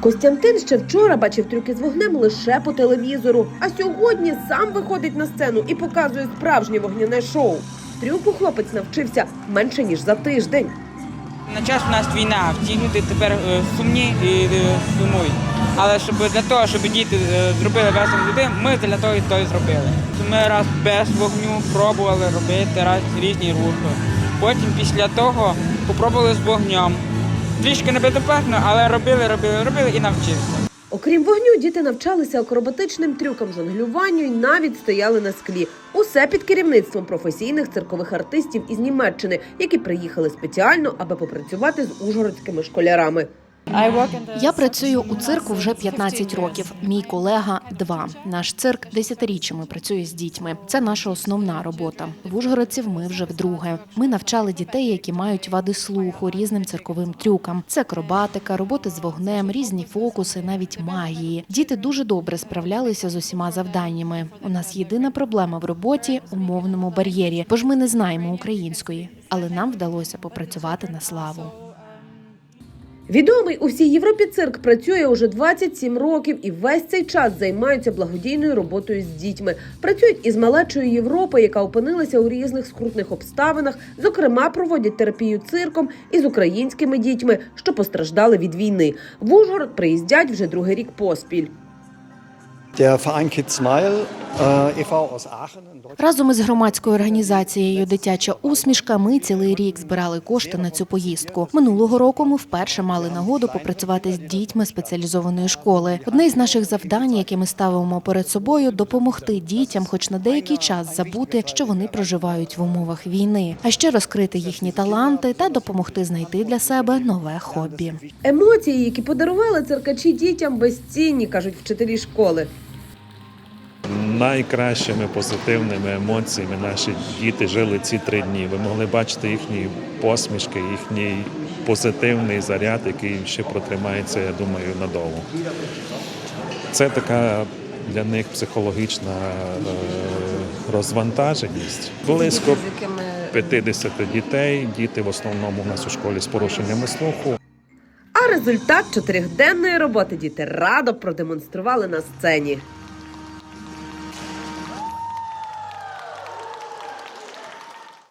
Костянтин ще вчора бачив трюки з вогнем лише по телевізору, а сьогодні сам виходить на сцену і показує справжнє вогняне шоу. Трюку хлопець навчився менше ніж за тиждень. На час у нас війна, всі люди тепер е, сумні і е, сумують. Але щоб для того, щоб діти е, зробили весело людей, ми для того і то і зробили. Ми раз без вогню пробували робити раз різні рухи. Потім після того попробували з вогнем. Трішки небезпечно, але робили, робили, робили і навчився. Окрім вогню, діти навчалися акробатичним трюкам, жонглюванню і навіть стояли на склі. Усе під керівництвом професійних циркових артистів із Німеччини, які приїхали спеціально, аби попрацювати з ужгородськими школярами. Я працюю у цирку вже 15 років. Мій колега два. Наш цирк десятиріччями працює з дітьми. Це наша основна робота. В Ужгородців ми вже вдруге. Ми навчали дітей, які мають вади слуху, різним цирковим трюкам. Це акробатика, роботи з вогнем, різні фокуси, навіть магії. Діти дуже добре справлялися з усіма завданнями. У нас єдина проблема в роботі у мовному бар'єрі, бо ж ми не знаємо української, але нам вдалося попрацювати на славу. Відомий у всій Європі цирк працює уже 27 років і весь цей час займаються благодійною роботою з дітьми. Працюють із малечою Європи, яка опинилася у різних скрутних обставинах. Зокрема, проводять терапію цирком із українськими дітьми, що постраждали від війни. В Ужгород приїздять вже другий рік поспіль. Der Verein Kids Smile Deutschland. Разом із громадською організацією Дитяча усмішка ми цілий рік збирали кошти на цю поїздку. Минулого року ми вперше мали нагоду попрацювати з дітьми спеціалізованої школи. Одне із наших завдань, яке ми ставимо перед собою, допомогти дітям, хоч на деякий час забути, що вони проживають в умовах війни, а ще розкрити їхні таланти та допомогти знайти для себе нове хобі. Емоції, які подарували циркачі дітям, безцінні, кажуть вчителі школи. Найкращими позитивними емоціями наші діти жили ці три дні. Ви могли бачити їхні посмішки, їхній позитивний заряд, який ще протримається, я думаю, надовго. Це така для них психологічна е, розвантаженість. Близько 50 дітей. Діти в основному у нас у школі з порушеннями слуху. А результат чотирьохденної роботи діти радо продемонстрували на сцені.